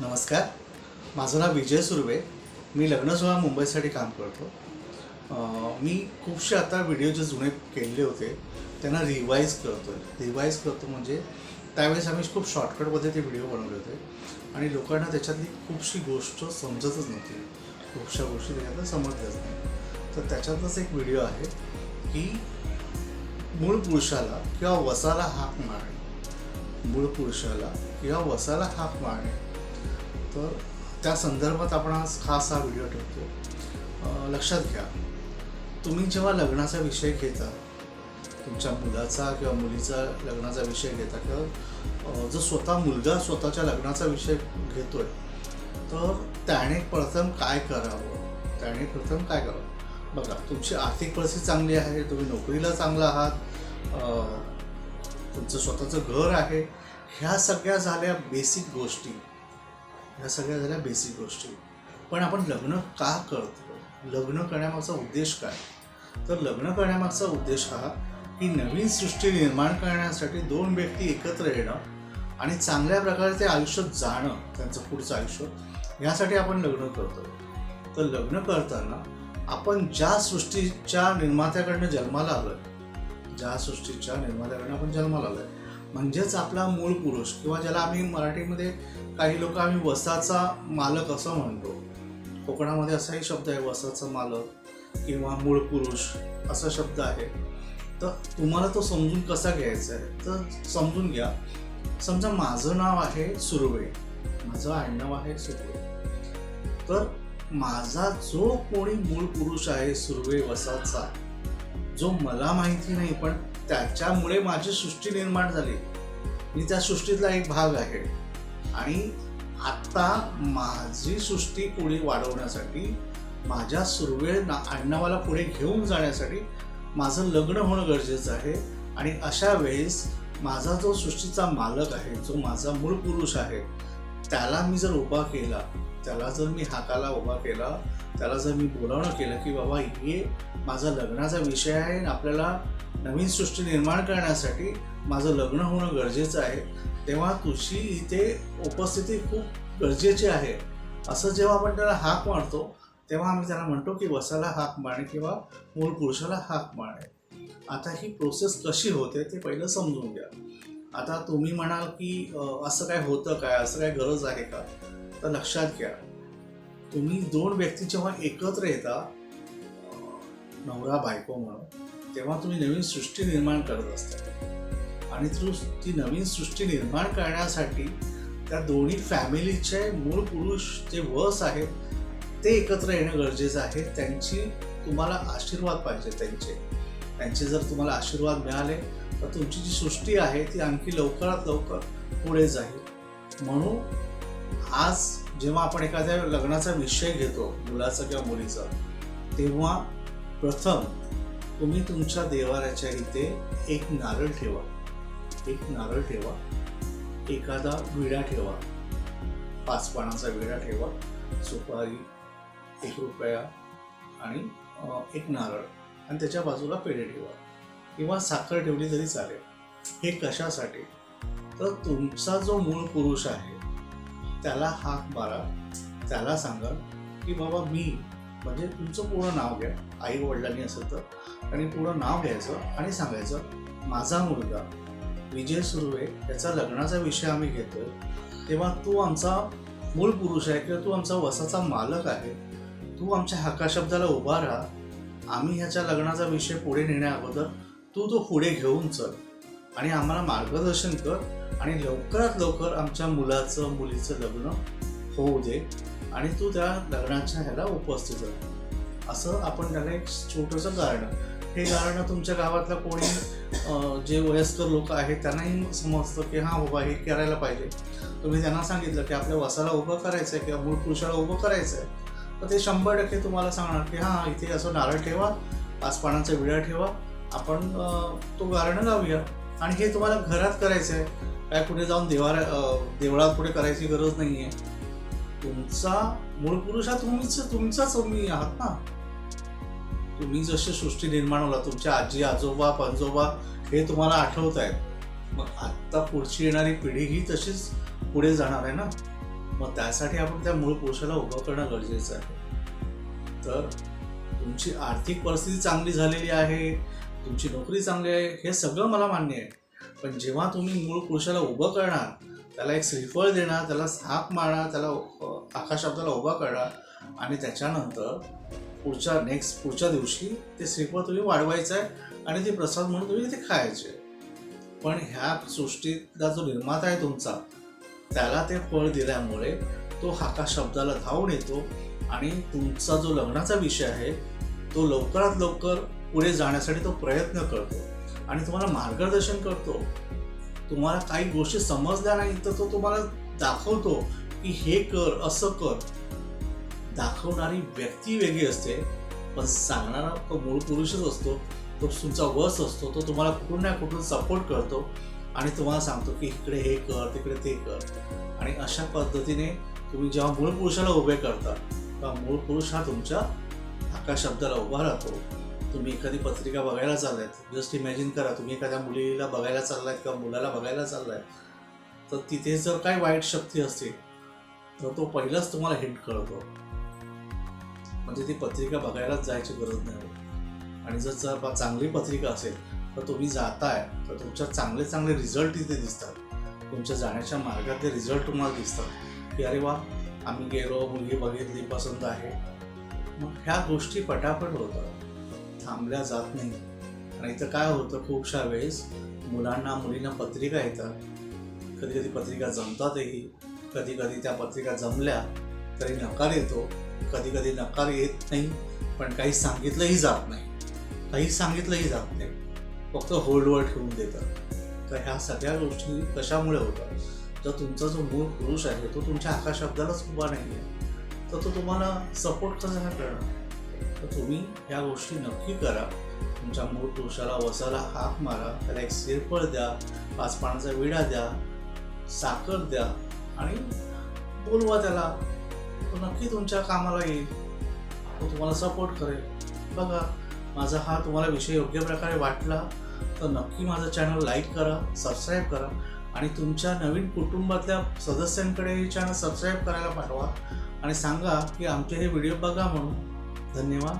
नमस्कार. माझं नाव विजय सुर्वे. मी लग्नसोहळा मुंबईसाठी काम करतो. मी खूपसे आता व्हिडिओ जे जुने केलेले होते त्यांना रिवाईज करतो आहे रिवाईज करतो म्हणजे त्यावेळेस आम्ही खूप शॉर्टकटमध्ये ते व्हिडिओ बनवले होते. आणि लोकांना त्याच्यातली खूपशी गोष्ट समजतच नव्हती. खूपशा गोष्टी त्याच्यातल्या समजल्याच नाही. तर त्याच्यातच एक व्हिडिओ आहे की मूळ पुरुषाला किंवा वसाला हाक मारणे. मूळ पुरुषाला किंवा वसाला हाक मारणे. तर त्या संदर्भात आपण आज खास हा व्हिडिओ ठेवतो लक्षात घ्या तुम्ही जेव्हा लग्नाचा विषय घेता तुमच्या मुलाचा किंवा मुलीचा लग्नाचा विषय घेता किंवा जो स्वतः मुलगा स्वतःच्या लग्नाचा विषय घेतोय तर त्याने प्रथम काय करावं? त्याने प्रथम काय करावं? बघा तुमची आर्थिक परिस्थिती चांगली आहे तुम्ही नोकरीला चांगला आहात तुमचं स्वतःचं घर आहे ह्या सगळ्या झाल्या बेसिक गोष्टी. ह्या सगळ्या झाल्या बेसिक गोष्टी. पण आपण लग्न का करतो? लग्न करण्यामागचा उद्देश काय? तर लग्न करण्यामागचा उद्देश हा की नवीन सृष्टी निर्माण करण्यासाठी दोन व्यक्ती एकत्र येणं आणि चांगल्या प्रकारे ते आयुष्य जाणं त्यांचं पुढचं आयुष्य ह्यासाठी आपण लग्न करतो. तर लग्न करताना आपण ज्या सृष्टीच्या निर्मात्याकडनं जन्माला आलोय ज्या सृष्टीच्या निर्मात्याकडनं आपण जन्माला आलोय म्हणजेच आपला मूळ पुरुष किंवा ज्याला आम्ही मराठीमध्ये काही लोक आम्ही वसाचा मालक असं म्हणतो. कोकणामध्ये असाही शब्द आहे वसाचा मालक किंवा मूळ पुरुष असा शब्द आहे. तर तुम्हाला तो समजून कसा घ्यायचा आहे? तर समजून घ्या. समजा माझं नाव आहे सुर्वे. माझं आडनाव आहे सुर्वे. तर माझा जो कोणी मूळ पुरुष आहे सुर्वे वसाचा जो मला माहिती नाही पण त्याच्यामुळे माझी सृष्टी निर्माण झाली. मी त्या सृष्टीतला एक भाग आहे. आणि आता माझी सृष्टी पुढे वाढवण्यासाठी माझ्या सुरवेळ ना आडनावाला पुढे घेऊन जाण्यासाठी माझं लग्न होणं गरजेचं आहे. आणि अशा वेळेस माझा जो सृष्टीचा मालक आहे जो माझा मूळ पुरुष आहे त्याला मी जर उभा केला त्याला जर मी हाताला उभा केला त्याला जर मी बोलावणं केलं की बाबा हे माझा लग्नाचा विषय आहे आणि आपल्याला नवीन सृष्टी निर्माण करण्यासाठी माझं लग्न होणं गरजेचं आहे. तेव्हा तुझी इथे उपस्थिती खूप गरजेची आहे. असं जेव्हा आपण त्याला हाक मारतो तेव्हा आम्ही त्याला म्हणतो की वसाला हाक मारणे किंवा मूळ पुरुषाला हाक मारणे आता ही प्रोसेस कशी होते ते पहिलं समजून घ्या. आता तुम्ही म्हणाल की असं काय होतं काय? असं काय गरज आहे का? तर लक्षात घ्या. तुम्ही दोन व्यक्ती जेव्हा एकत्र येता नवरा बायको म्हणून तेव्हा तुम्ही नवीन सृष्टी निर्माण करत असता. आणि तू ती नवीन सृष्टी निर्माण करण्यासाठी त्या दोन्ही फॅमिलीचे मूळ पुरुष जे वस आहेत ते एकत्र येणं गरजेचं आहे. त्यांची तुम्हाला आशीर्वाद पाहिजे त्यांचे. त्यांचे जर तुम्हाला आशीर्वाद मिळाले तर तुमची जी सृष्टी आहे ती आणखी लवकरात लवकर पुढे जाईल. म्हणून आज जेव्हा आपण एखाद्या लग्नाचा विषय घेतो मुलाचा किंवा मुलीचा तेव्हा प्रथम तुम्ही तुमच्या देवाऱ्याच्या इथे एक नारळ ठेवा. एक नारळ ठेवा. एखादा विडा ठेवा. पाच पानाचा विडा ठेवा. सुपारी एक रुपया आणि एक नारळ. आणि त्याच्या बाजूला पेढे ठेवा. किंवा साखर ठेवली तरी चालेल. हे कशासाठी? तर तुमचा जो मूळ पुरुष आहे त्याला हाक मारा. त्याला सांगा की बाबा मी म्हणजे तुमचं पूर्ण नाव घ्या आई वडिलांनी असेल तर आणि पूर्ण नाव घ्यायचं आणि सांगायचं माझा मुलगा विजय सुर्वे याचा लग्नाचा विषय आम्ही घेतोय तेव्हा तू आमचा मूळ पुरुष आहे किंवा तू आमचा वसाचा मालक आहे तू आमच्या हकाशब्दाला उभा राहा आम्ही ह्याच्या लग्नाचा विषय पुढे नेण्या अगोदर तू तो पुढे घेऊन चल आणि आम्हाला मार्गदर्शन कर आणि लवकरात लवकर आमच्या मुलाचं मुलीचं लग्न होऊ दे. आणि तू त्या लग्नाच्या ह्याला उपस्थित राह. असं आपण त्याला एक छोटंसं गार्डन. हे गार्डन तुमच्या गावातला कोणी जे वयस्कर लोक आहेत त्यांनाही समजतं की हां बाबा हे करायला पाहिजे. तुम्ही त्यांना सांगितलं की आपल्या वसाला उभं करायचं आहे किंवा मूळ पुरुषाला उभं करायचं आहे तर ते शंभर टक्के तुम्हाला सांगणार की हां इथे असं नारळ ठेवा पाच पानाचा विडा ठेवा. आपण तो गाणं गाऊया आणि हे तुम्हाला घरात करायचं आहे काय कुठे जाऊन देवाला देवळात पुढे करायची गरज नाही आहे तुमचा मूळ पुरुष हा तुम्हीच तुमचाच तुम्ही आहात ना. तुम्ही जशी सृष्टी निर्माण होला तुमच्या आजी आजोबा पंजोबा हे तुम्हाला आठवत आहेत. मग आत्ता पुढची येणारी पिढी ही तशीच पुढे जाणार आहे ना. मग त्यासाठी आपण त्या मूळ पुरुषाला उभं करणं गरजेचं आहे. तर तुमची आर्थिक परिस्थिती चांगली झालेली आहे तुमची नोकरी चांगली आहे हे सगळं मला मान्य आहे. पण जेव्हा तुम्ही मूळ पुरुषाला उभं करणार त्याला एक श्रीफळ देणार त्याला साप मारणार त्याला अ, आकाशब्दाला उभा करणार आणि त्याच्यानंतर पुढच्या नेक्स्ट पुढच्या दिवशी ते श्रीफळ तुम्ही वाढवायचं आहे आणि ते प्रसाद म्हणून तुम्ही ते खायचे. पण ह्या सृष्टीतला जो निर्माता आहे तुमचा त्याला ते फळ दिल्यामुळे तो हाका शब्दाला धावून येतो आणि तुमचा जो लग्नाचा विषय आहे तो लवकरात लवकर पुढे जाण्यासाठी तो प्रयत्न करतो आणि तुम्हाला मार्गदर्शन करतो. तुम्हाला काही गोष्टी समजल्या नाही तर तो तुम्हाला दाखवतो की हे कर असं कर. दाखवणारी व्यक्ती वेगळी असते पण सांगणारा तो मूळ पुरुषच असतो तो तुमचा वस असतो तो तुम्हाला कुठून ना कुठून सपोर्ट करतो आणि तुम्हाला सांगतो की इकडे हे कर तिकडे ते कर. आणि अशा पद्धतीने तुम्ही जेव्हा मूळ पुरुषाला उभे करता तेव्हा मूळ पुरुष हा तुमच्या आकाशब्दाला उभा राहतो. तुम्ही एखादी पत्रिका बघायला चाललायत जस्ट इमॅजिन करा तुम्ही एखाद्या मुलीला बघायला चाललायत किंवा मुलाला बघायला चाललाय तर तिथे जर काय वाईट शक्ती असते तर तो पहिलाच तुम्हाला हिंट कळतो. म्हणजे ती पत्रिका बघायलाच जायची गरज नाही. आणि जर जर चांगली पत्रिका असेल तर तुम्ही जाताय तर तुमच्या चांगले चांगले रिझल्ट तिथे दिसतात. तुमच्या जाण्याच्या मार्गातले रिझल्ट तुम्हाला दिसतात. की अरे वा आम्ही गेलो मुलगी बघितली पसंत आहे. मग ह्या गोष्टी पटापट होतात. थांबल्या जात नाही. आणि इथं काय होतं खूपशा वेळेस मुलांना मुलींना पत्रिका येतात. कधी कधी पत्रिका जमतातही. कधी कधी त्या पत्रिका जमल्या तरी नकार येतो. कधी कधी नकार येत नाही पण काही सांगितलंही जात नाही. काही सांगितलंही जात नाही. फक्त होल्डवर ठेवून देतात. तर ह्या सगळ्या गोष्टी कशामुळे होतात? जर तुमचा जो मूळ पुरुष आहे तो तुमच्या आकाशब्दालाच उभा नाही आहे तर तो तुम्हाला सपोर्ट कसा करणार? तर तुम्ही ह्या गोष्टी नक्की करा. तुमच्या मूळ पुरुषाला वसाला हाक मारा. त्याला एक सिरफळ द्या. पाच पानाचा विडा द्या. साखर द्या. आणि बोलवा त्याला. तो नक्की तुमच्या कामाला येईल. तो तुम्हाला सपोर्ट करेल. बघा माझा हा तुम्हाला विषय योग्य प्रकारे वाटला तर नक्की माझं चॅनल लाईक करा सबस्क्राईब करा. आणि तुमच्या नवीन कुटुंबातल्या सदस्यांकडे हे चॅनल सबस्क्राईब करायला पाठवा. आणि सांगा की आमचे हे व्हिडिओ बघा म्हणून. धन्यवाद